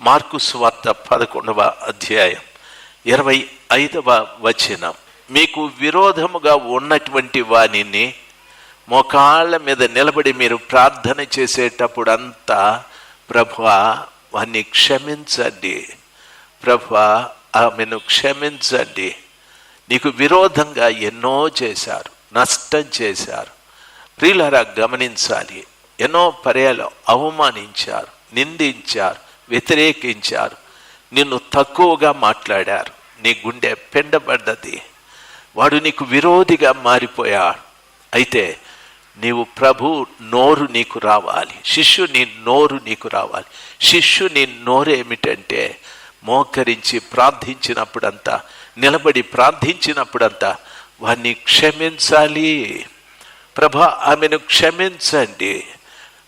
Mark సువార్త పదకొండవ అధ్యాయం ఇరవై ఐదవ వచనం. మీకు విరోధముగా ఉన్నటువంటి వానిని మోకాళ్ళ మీద నిలబడి మీరు ప్రార్థన చేసేటప్పుడు అంతా ప్రభువా వాన్ని క్షమించండి. ప్రభువా ఆమెను క్షమించండి. నీకు విరోధంగా ఎన్నో చేశారు నష్టం చేశారు. ప్రియులరా గమనించాలి. ఎన్నో పర్యాలు అవమానించారు నిందించారు. వ్యతిరేకించారు. నిన్ను తక్కువగా మాట్లాడారు. నీ గుండె పెండబడ్డది. వాడు నీకు విరోధిగా మారిపోయాడు. అయితే నీవు ప్రభు నోరు నీకు రావాలి. శిష్యుని నోరు నీకు రావాలి. శిష్యుని నోరేమిటంటే మోకరించి ప్రార్థించినప్పుడంతా నిలబడి ప్రార్థించినప్పుడంతా వాడిని క్షమించాలి. ప్రభ ఆమెను క్షమించండి.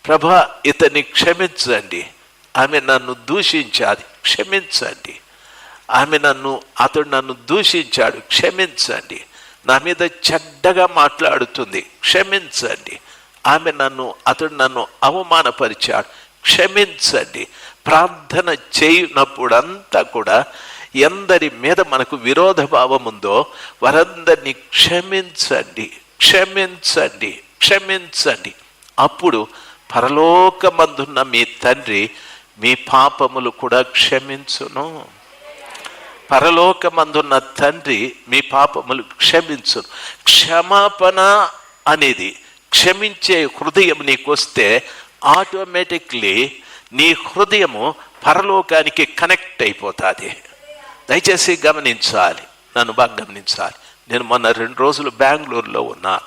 ప్రభ ఇతన్ని క్షమించండి. ఆమె నన్ను దూషించాది. క్షమించండి. ఆమె నన్ను అతడు నన్ను దూషించాడు. క్షమించండి. నా మీద చెడ్డగా మాట్లాడుతుంది. క్షమించండి. ఆమె నన్ను అతడు నన్ను అవమానపరిచాడు. క్షమించండి. ప్రార్థన చేయనప్పుడంతా కూడా ఎందరి మీద మనకు విరోధ భావం ఉందో వారందరినీ క్షమించండి. క్షమించండి. క్షమించండి. అప్పుడు పరలోకమందున్న మీ తండ్రి మీ పాపములు కూడా క్షమించును. పరలోకమందున్న తండ్రి మీ పాపములు క్షమించును. క్షమాపణ అనేది క్షమించే హృదయం నీకు వస్తే ఆటోమేటిక్లీ నీ హృదయము పరలోకానికి కనెక్ట్ అయిపోతుంది. దయచేసి గమనించాలి నన్ను బాగా గమనించాలి. నేను మొన్న రెండు రోజులు బెంగళూరులో ఉన్నా.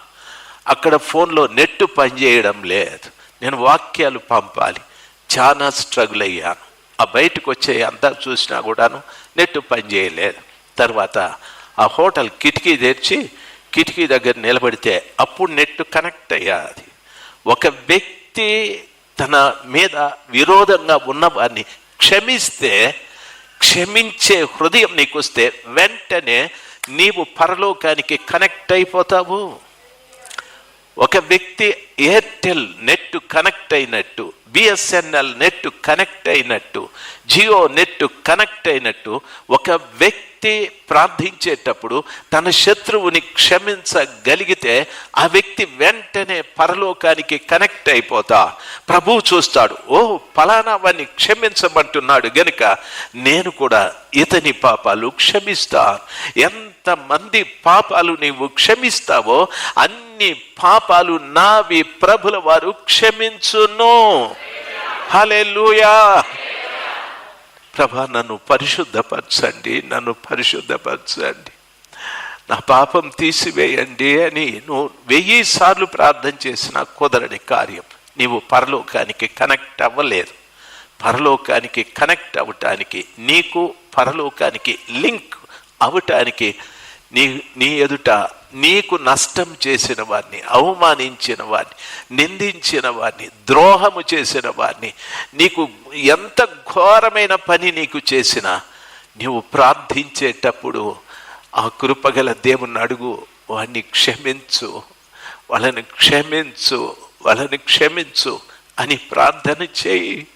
అక్కడ ఫోన్లో నెట్ పనిచేయడం లేదు. నేను వాక్యాలు పంపాలి. చాలా స్ట్రగుల్ అయ్యాను. ఆ బయటకు వచ్చే అంతా చూసినా కూడాను నెట్ పనిచేయలేదు తర్వాత ఆ హోటల్ కిటికీ తెరిచి కిటికీ దగ్గర నిలబడితే అప్పుడు నెట్ కనెక్ట్ అయ్యాది. ఒక వ్యక్తి తన మీద విరోధంగా ఉన్నవారిని క్షమిస్తే క్షమించే హృదయం నీకు వస్తే వెంటనే నీవు పరలోకానికి కనెక్ట్ అయిపోతావు. ఒక వ్యక్తి ఎయిర్టెల్ నెట్ కనెక్ట్ అయినట్టు బిఎస్ఎన్ఎల్ నెట్ కనెక్ట్ అయినట్టు జియో నెట్ కనెక్ట్ అయినట్టు ఒక వ్యక్తి ప్రార్థించేటప్పుడు తన శత్రువుని క్షమించగలిగితే ఆ వ్యక్తి వెంటనే పరలోకానికి కనెక్ట్ అయిపోతా. ప్రభువు చూస్తాడు ఓ ఫలానా వాడిని క్షమించమంటున్నాడు గనుక నేను కూడా ఇతని పాపాలు క్షమిస్తా. ఎంత ఎంతమంది పాపాలు నీవు క్షమిస్తావో అన్ని పాపాలు నావి ప్రభుల వారు క్షమించును. హలెలూయా ప్రభా నన్ను పరిశుద్ధపరచండి నన్ను పరిశుద్ధపరచండి. నా పాపం తీసివేయండి అని నువ్వు వెయ్యి సార్లు ప్రార్థన చేసిన కుదరని కార్యం. నీవు పరలోకానికి కనెక్ట్ అవ్వలేదు. పరలోకానికి కనెక్ట్ అవ్వటానికి నీకు పరలోకానికి లింక్ అవటానికి నీ నీ ఎదుట నీకు నష్టం చేసిన వారిని అవమానించిన వారిని నిందించిన వారిని ద్రోహము చేసిన వారిని నీకు ఎంత ఘోరమైన పని నీకు చేసినా నీవు ప్రార్థించేటప్పుడు ఆ కృపగల దేవుని అడుగు వాడిని క్షమించు వాళ్ళని క్షమించు వాళ్ళని క్షమించు అని ప్రార్థన చేయి.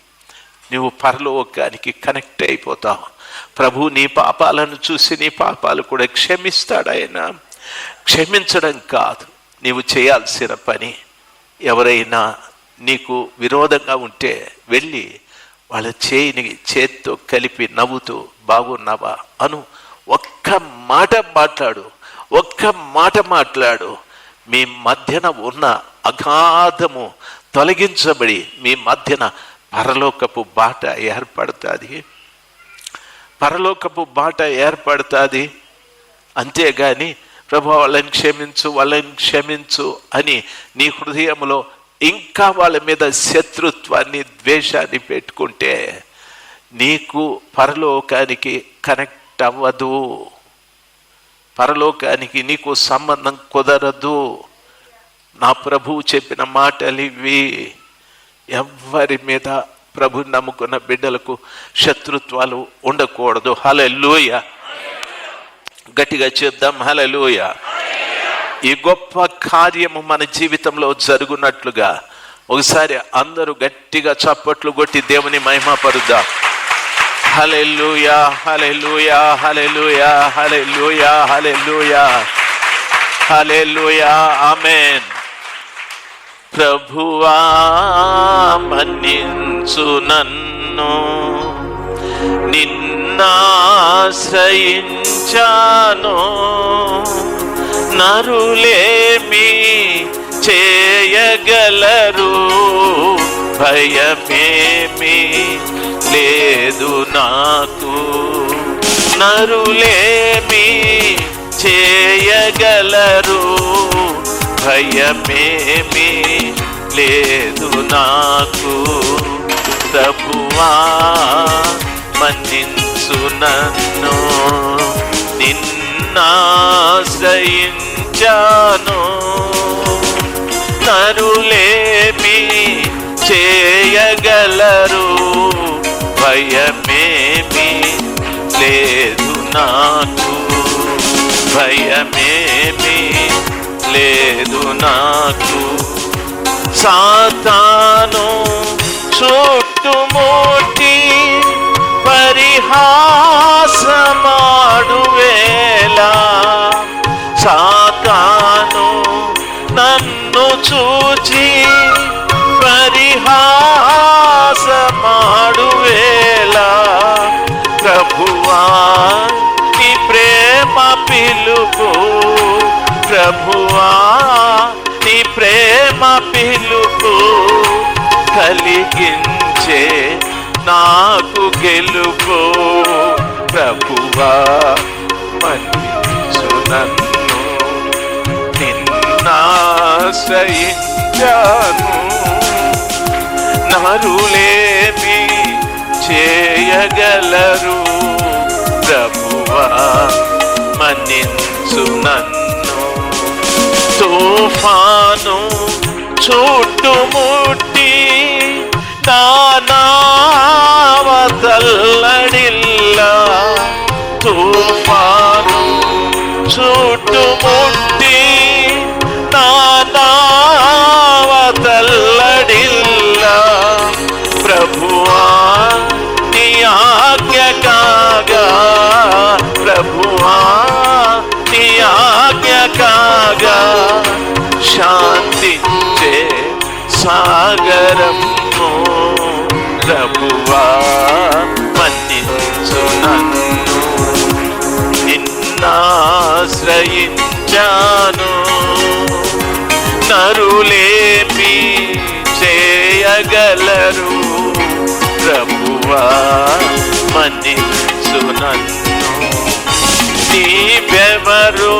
నువ్వు పరలోకానికి కనెక్ట్ అయిపోతావు. ప్రభు నీ పాపాలను చూసి నీ పాపాలు కూడా క్షమిస్తాడు ఆయన. క్షమించడం కాదు నీవు చేయాల్సిన పని. ఎవరైనా నీకు విరోధంగా ఉంటే వెళ్ళి వాళ్ళ చేయిని చేత్తో కలిపి నవ్వుతూ బాగున్నావా? అను ఒక్క మాట మాట్లాడు ఒక్క మాట మాట్లాడు. మీ మధ్యన ఉన్న అగాధము తొలగించబడి మీ మధ్యన పరలోకపు బాట ఏర్పడుతుంది. పరలోకపు బాట ఏర్పడుతుంది. అంతేగాని ప్రభు వాళ్ళని క్షమించు వాళ్ళని క్షమించు అని నీ హృదయంలో ఇంకా వాళ్ళ మీద శత్రుత్వాన్ని ద్వేషాన్ని పెట్టుకుంటే నీకు పరలోకానికి కనెక్ట్ అవ్వదు. పరలోకానికి నీకు సంబంధం కుదరదు. నా ప్రభువు చెప్పిన మాటలు ఇవి ఎవ్వరి మీద ప్రభు నమ్ముకున్న బిడ్డలకు శత్రుత్వాలు ఉండకూడదు. హలెల్లుయ. గట్టిగా చేద్దాం హలెల్లుయ. ఈ గొప్ప కార్యము మన జీవితంలో జరుగునట్లుగా ఒకసారి అందరూ గట్టిగా చప్పట్లు కొట్టి దేవుని మహిమపరుద్దాం హల్లెలూయా హల్లెలూయా హల్లెలూయా హల్లెలూయా హల్లెలూయా. హల్లెలూయా ఆమేన్. ప్రభువా మన్నించు నన్ను. నిన్నాశ్రయించాను. నరులేమి చేయగలరు? భయమేమి లేదు నాకు. నరులేమి చేయగలరు? భయమేమీ లేదు నాకు. ప్రభువా మన్నించు నన్ను. నిన్నాశ్రయించాను నరులేమి చేయగలరు? భయమేమి లేదు నాకు. భయమేమి లేదు నాకు. సాతాను చుట్టుముట్టి పరిహాసమాడు వేళ. సాతాను నన్ను చూచి పరిహాసమాడు వేళ. ప్రభువా నీ ప్రేమ పిలుపు ప్రభువా నీ ప్రేమ పిలుపు కలిగించే నాకు గెలుపు. ప్రభువా మన్నించు నన్ను నిన్నాశ్రయించాను నరులేమి చేయగలరు? ప్రభువా మన్నించు నన్ను. తుఫాను చుట్టుముట్టి నానావతల్లడిల్లా తుఫాను చుట్టుముట్టి నానావతల్లడిల్లా ప్రభువా నీ ఆజ్ఞ కాగా ప్రభువా. ఆజ్ఞ కాగా శాంతించే సాగరము. ప్రభువా మన్నించు నన్ను. నిన్నాశ్రయించాను. నరులేమి చేయగలరు. ప్రభువా మన్నించు నన్ను. నీవెవరు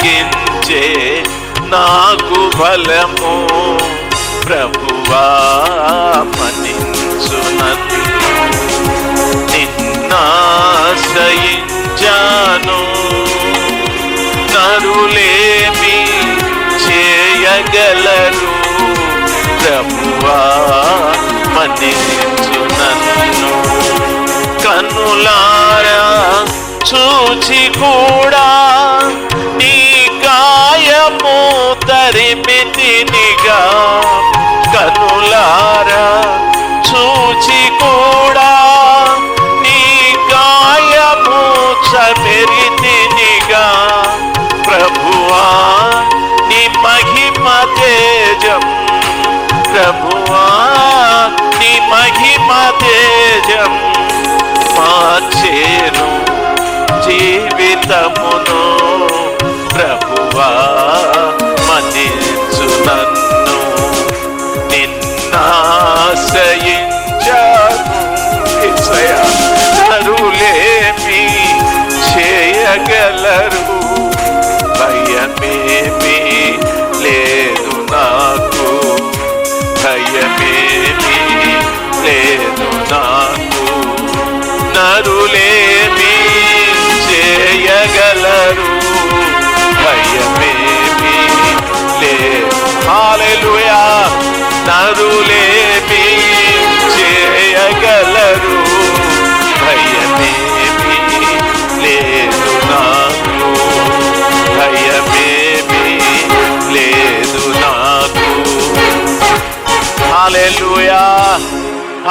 కలిగించే నాకు బలము. ప్రభువా మనించు నిన్నాశయించాను. నరులేమి చేయగలరు. ప్రభువా మన్నించు నన్ను. కన్నులారా చూచి కూడా తరిమితినిగా కనులారా చూచి కూడా నీ గాయము చమెరితినిగా. ప్రభువా నీ మహిమ తేజం. ప్రభువా నీ మహిమ తేజం. మార్చేను జీవితమును. ప్రభువా మందిర మన్నించు నన్ను నిన్నాశ్రయించాను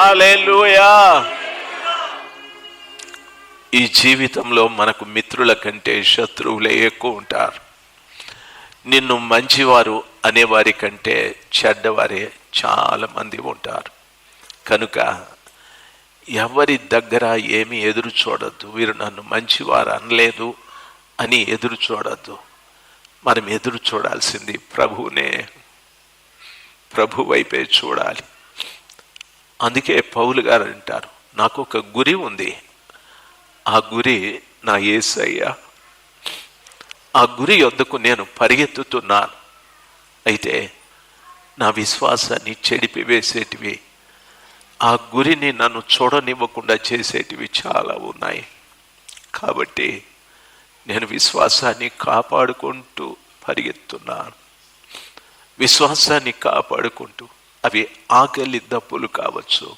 హల్లెలూయా. ఈ జీవితంలో మనకు మిత్రుల కంటే శత్రువులే ఎక్కువ ఉంటారు. నిన్ను మంచివారు అనేవారి కంటే చెడ్డవారే చాలా మంది ఉంటారు. కనుక ఎవరి దగ్గర ఏమి ఎదురు చూడొద్దు. వీరు నన్ను మంచివారు అనలేదు అని ఎదురు చూడద్దు. మనం ఎదురు చూడాల్సింది ప్రభువునే ప్రభు వైపే చూడాలి. అందుకే పౌలు గారు అంటారు నాకు ఒక గురి ఉంది. ఆ గురి నా ఏసయ్య. ఆ గురి యొద్దకు నేను పరిగెత్తుతున్నాను. అయితే నా విశ్వాసాన్ని చెడిపివేసేటివి ఆ గురిని నన్ను చూడనివ్వకుండా చేసేటివి చాలా ఉన్నాయి. కాబట్టి నేను విశ్వాసాన్ని కాపాడుకుంటూ పరిగెత్తున్నాను. విశ్వాసాన్ని కాపాడుకుంటూ అవి ఆకలి దప్పులు కావచ్చు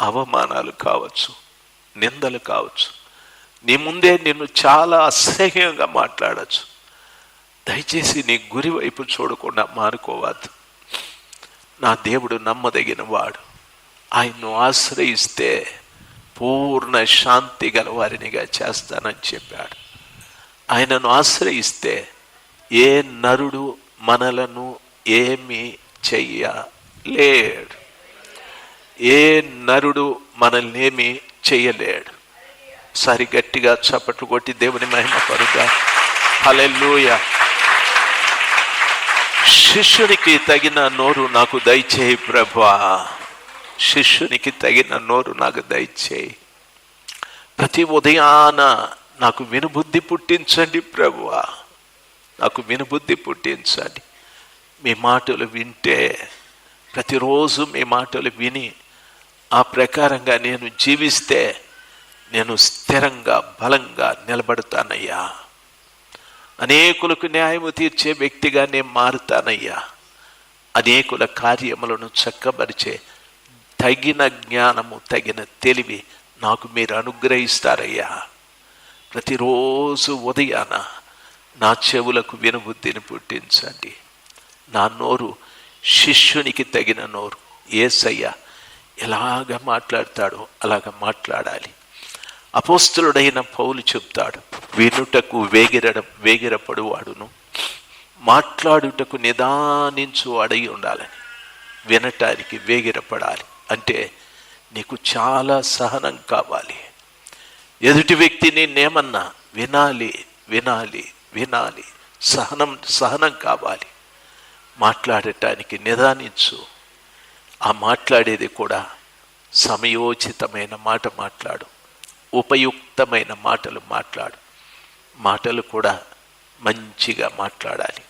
అవమానాలు కావచ్చు నిందలు కావచ్చు. నీ ముందే నిన్ను చాలా అసహ్యంగా మాట్లాడచ్చు. దయచేసి నీ గురి వైపు చూడకుండా మానుకోవద్దు. నా దేవుడు నమ్మదగిన వాడు. ఆయన్ను ఆశ్రయిస్తే పూర్ణ శాంతి గల వారినిగా చేస్తానని చెప్పాడు. ఆయనను ఆశ్రయిస్తే ఏ నరుడు మనలను ఏమి చెయ్యలేడు. ఏ నరుడు మనల్నేమి చెయ్యలేడు. సరి గట్టిగా చప్పట్లు కొట్టి దేవుని మహిమ పరుగా. హలెల్లుయ. శిష్యునికి తగిన నోరు నాకు దయచేయి ప్రభా శిష్యునికి తగిన నోరు నాకు దయచేయి. ప్రతి ఉదయాన నాకు వినుబుద్ధి పుట్టించండి ప్రభువా. నాకు వినుబుద్ధి పుట్టించండి. మీ మాటలు వింటే ప్రతిరోజు మీ మాటలు విని ఆ ప్రకారంగా నేను జీవిస్తే నేను స్థిరంగా బలంగా నిలబడతానయ్యా. అనేకులకు న్యాయము తీర్చే వ్యక్తిగా నేను మారుతానయ్యా. అనేకుల కార్యములను చక్కబరిచే తగిన జ్ఞానము తగిన తెలివి నాకు మీరు అనుగ్రహిస్తారయ్యా. ప్రతిరోజు ఉదయాన నా చెవులకు వినుబుద్ధిని పుట్టించండి. నా నోరు శిష్యునికి తగిన నోరు. ఏసయ్య ఎలాగ మాట్లాడతాడో అలాగ మాట్లాడాలి. అపోస్తులుడైన పౌలు చెప్తాడు వినుటకు వేగిరడం వేగిరపడువాడును. మాట్లాడుటకు నిదానించు అడగి ఉండాలని. వినటానికి వేగిరపడాలి. అంటే నీకు చాలా సహనం కావాలి. ఎదుటి వ్యక్తిని నేమన్నా వినాలి వినాలి వినాలి. సహనం సహనం కావాలి. మాట్లాడటానికి నిదానించు. ఆ మాట్లాడేది కూడా సమయోచితమైన మాట మాట్లాడు. ఉపయుక్తమైన మాటలు మాట్లాడు. మాటలు కూడా మంచిగా మాట్లాడాలి.